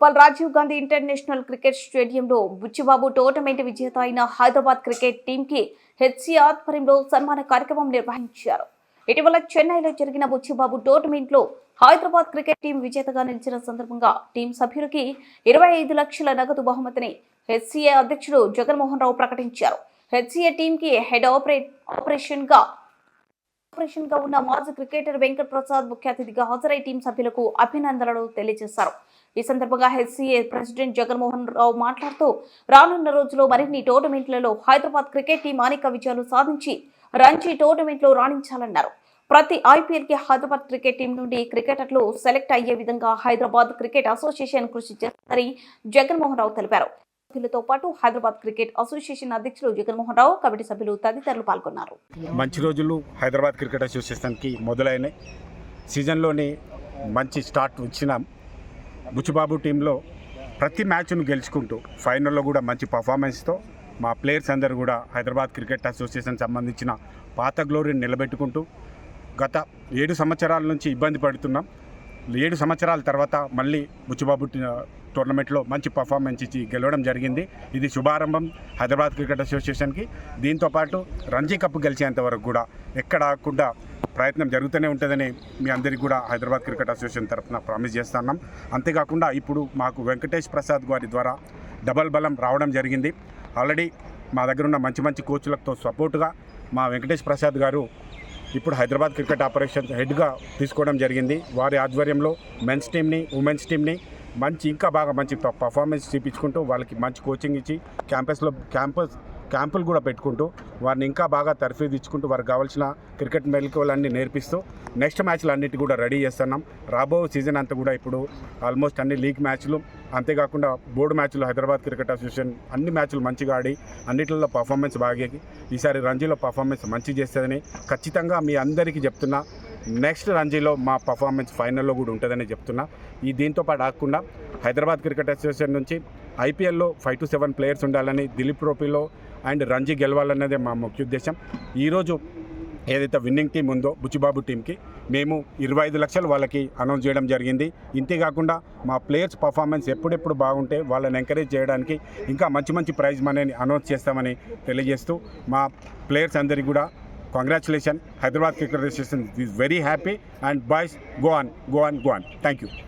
Uppal Rajiv Gandhi international cricket స్టేడియంలో Buchibabu tournament విజేత అయిన హైదరాబాద్ క్రికెట్ టీంకి హెచ్సి ఆధ్వర్యంలో సన్మాన కార్యక్రమం నిర్వహించారు. ఇటీవల చెన్నైలో జరిగిన బుచ్చిబాబు టోర్నమెంట్లో హైదరాబాద్ క్రికెట్ టీం విజేతగా నిలిచిన సందర్భంగా టీం సభ్యులకి ఇరవై ఐదు లక్షల నగదు బహుమతిని హెచ్సిఏ అధ్యక్షుడు జగన్మోహన్ రావు ప్రకటించారు. హెచ్సిఏ టీంకి హెడ్ ఆపరేట్ ఆపరేషన్గా ఆపరేషన్గా ఉన్న మాజీ క్రికెటర్ వెంకట్ ప్రసాద్ ముఖ్య అతిథిగా హాజరై టీం సభ్యులకు అభినందనలు తెలియజేశారు. ఈ సందర్భంగా హెచ్సీఏ ప్రెసిడెంట్ జగన్మోహన్ రావు మాట్లాడుతూ రానున్న రోజుల్లో మరిన్ని టోర్నమెంట్లలో హైదరాబాద్ క్రికెట్ టీం అనేక విజయాలు సాధించి రంజీ టోర్నమెంట్లో రాణించాలన్నారు. ప్రతి ఐపీఎల్కి హైదరాబాద్ క్రికెట్ టీం నుండి క్రికెటర్లు సెలెక్ట్ అయ్యే విధంగా హైదరాబాద్ క్రికెట్ అసోసియేషన్ కృషి చేస్తారని జగన్మోహన్ రావు తెలిపారు. సభ్యులతో పాటు హైదరాబాద్ క్రికెట్ అసోసియేషన్ అధ్యక్షులు జగన్మోహన్ రావు కమిటీ సభ్యులు తదితరులు పాల్గొన్నారు. మంచి రోజులు హైదరాబాద్ క్రికెట్ అసోసియేషన్కి మొదలైన సీజన్లోని మంచి స్టార్ట్ వచ్చిన బుచ్చిబాబు టీంలో ప్రతి మ్యాచ్ను గెలుచుకుంటూ ఫైనల్లో కూడా మంచి పర్ఫార్మెన్స్తో మా ప్లేయర్స్ అందరూ కూడా హైదరాబాద్ క్రికెట్ అసోసియేషన్ సంబంధించిన పాత గ్లోరీని నిలబెట్టుకుంటూ గత ఏడు సంవత్సరాల నుంచి ఇబ్బంది పడుతున్నాం. ఏడు సంవత్సరాల తర్వాత మళ్ళీ బుచ్చిబాబు టోర్నమెంట్లో మంచి పర్ఫార్మెన్స్ ఇచ్చి గెలవడం జరిగింది. ఇది శుభారంభం హైదరాబాద్ క్రికెట్ అసోసియేషన్కి. దీంతోపాటు రంజీ కప్ గెలిచేంత వరకు కూడా ఎక్కడ ఆగకుండా ప్రయత్నం జరుగుతూనే ఉంటుందని మీ అందరికీ కూడా హైదరాబాద్ క్రికెట్ అసోసియేషన్ తరఫున ప్రామిస్ చేస్తున్నాం అంతేకాకుండా ఇప్పుడు మాకు వెంకటేష్ ప్రసాద్ గారి ద్వారా డబల్ బలం రావడం జరిగింది. ఆల్రెడీ మా దగ్గర ఉన్న మంచి మంచి కోచ్లతో సపోర్టుగా మా వెంకటేష్ ప్రసాద్ గారు ఇప్పుడు హైదరాబాద్ క్రికెట్ ఆపరేషన్ హెడ్గా తీసుకోవడం జరిగింది. వారి ఆధ్వర్యంలో మెన్స్ టీమ్ని ఉమెన్స్ టీమ్ని మంచి ఇంకా బాగా మంచి ప- పర్ఫార్మెన్స్ చూపించుకుంటూ వాళ్ళకి మంచి కోచింగ్ ఇచ్చి క్యాంపస్లో క్యాంపస్ క్యాంపులు కూడా పెట్టుకుంటూ వారిని ఇంకా బాగా తర్ఫీదు ఇచ్చుకుంటూ వారికి కావాల్సిన క్రికెట్ మెలకువలన్నీ నేర్పిస్తూ నెక్స్ట్ మ్యాచ్లు అన్నిటి కూడా రెడీ చేస్తున్నాం. రాబో సీజన్ అంతా కూడా ఇప్పుడు ఆల్మోస్ట్ అన్ని లీగ్ మ్యాచ్లు అంతేకాకుండా బోర్డు మ్యాచ్లు హైదరాబాద్ క్రికెట్ అసోసియేషన్ అన్ని మ్యాచ్లు మంచిగా ఆడి అన్నిటిలో పర్ఫార్మెన్స్ బాగా ఈసారి రంజీలో పర్ఫార్మెన్స్ మంచి చేస్తుందని ఖచ్చితంగా మీ అందరికీ చెప్తున్నా. నెక్స్ట్ రంజీలో మా పర్ఫార్మెన్స్ ఫైనల్లో కూడా ఉంటుందని చెప్తున్నా. ఈ దీంతో పాటు ఆగకుండా హైదరాబాద్ క్రికెట్ అసోసియేషన్ నుంచి ఐపీఎల్లో ఫైవ్ టు సెవెన్ ప్లేయర్స్ ఉండాలని దిలీప్ ట్రోఫీలో అండ్ రంజీ గెలవాలన్నదే మా ముఖ్య ఉద్దేశం. ఈరోజు ఏదైతే విన్నింగ్ టీం ఉందో బుచ్చిబాబు టీంకి మేము ఇరవై ఐదు లక్షలు వాళ్ళకి అనౌన్స్ చేయడం జరిగింది. ఇంతేకాకుండా మా ప్లేయర్స్ పర్ఫార్మెన్స్ ఎప్పుడెప్పుడు బాగుంటే వాళ్ళని ఎంకరేజ్ చేయడానికి ఇంకా మంచి మంచి ప్రైజ్ మనీని అనౌన్స్ చేస్తామని తెలియజేస్తూ మా ప్లేయర్స్ అందరికీ కూడా congratulations. Hyderabad Cricket Association is very happy and boys, go on, go on, go on. Thank you.